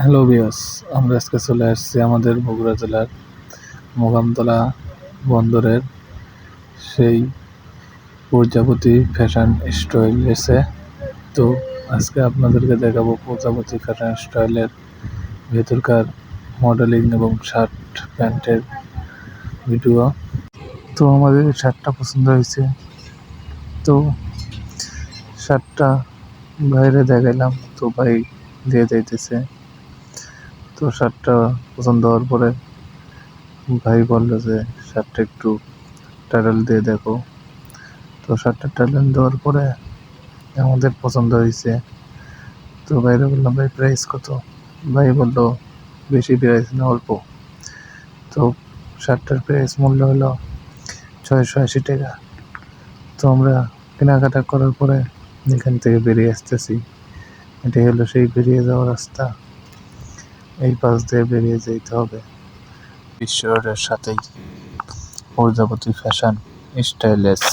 Hello বিয়স আমরা আজকে চলে আসছি আমাদের বগুড়া জেলার মোগামতলা বন্দরের সেই প্রজাপতি ফ্যাশন স্টাইল এসে তো আজকে আপনাদেরকে দেখাবো প্রজাপতি ফ্যাশন স্টাইলের ভেতরকার মডেলিং এবং শার্ট প্যান্টের ভিডিও। তো আমাদের শার্টটা পছন্দ হয়েছে। তো শার্টটা বাইরে দেখাইলাম, তো ভাই দিয়ে যাইতেছে। তো শার্টটা পছন্দ হওয়ার পরে ভাই বলল যে শার্টটা একটু টাইটেল দিয়ে দেখো। তো শার্টটা টাইটেল দেওয়ার পরে আমাদের পছন্দ হয়েছে। তো ভাইরে বললাম, ভাই প্রাইস কত? ভাই বলল, বেশি প্রাইস না, অল্প। তো শার্টটার প্রাইস মূল্য হলো ছয়শো আশি টাকা। তো আমরা কেনাকাটা করার পরে এখান থেকে বেরিয়ে আসতেছি। এটাই হলো সেই বেরিয়ে যাওয়ার রাস্তা। এই পাশ দিয়ে বেরিয়ে যেতে হবে। বিশ্ব রোডের সাথেই প্রজাপতি ফ্যাশন স্টাইলেস।